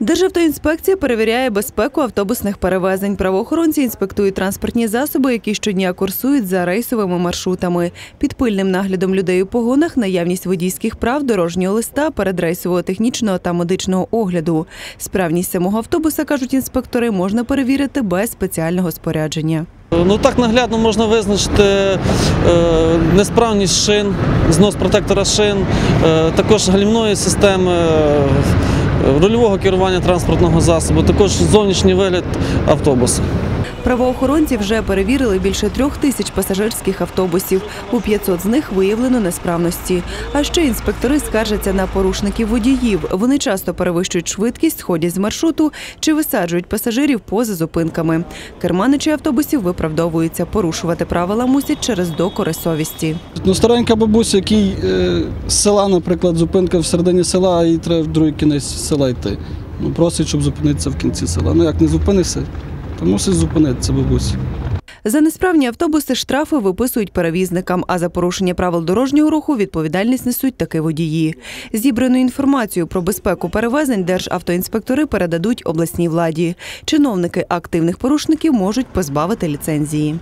Державтоінспекція перевіряє безпеку автобусних перевезень. Правоохоронці інспектують транспортні засоби, які щодня курсують за рейсовими маршрутами. Під пильним наглядом людей у погонах наявність водійських прав, дорожнього листа, передрейсового технічного та медичного огляду. Справність самого автобуса, кажуть інспектори, можна перевірити без спеціального спорядження. Ну так наглядно можна визначити е, несправність шин, знос протектора шин, е, також гальмної системи, е, рульового керування транспортного засобу, також зовнішній вигляд автобуса. Правоохоронці вже перевірили більше трьох тисяч пасажирських автобусів. У 500 з них виявлено несправності. А ще інспектори скаржаться на порушників водіїв. Вони часто перевищують швидкість, сходять з маршруту чи висаджують пасажирів поза зупинками. Керманичі автобусів виправдовуються. Порушувати правила мусять через докори совісті. Ну, старенька бабуся, який е, з села, наприклад, зупинка в середині села, а їй треба в другий кінець села йти. Ну, просить, щоб зупинитися в кінці села. Ну як не зупинишся, то мусить зупинитися бабусі За несправні автобуси штрафи виписують перевізникам, а за порушення правил дорожнього руху відповідальність несуть таки водії. Зібрану інформацію про безпеку перевезень державтоінспектори передадуть обласній владі. Чиновники активних порушників можуть позбавити ліцензії.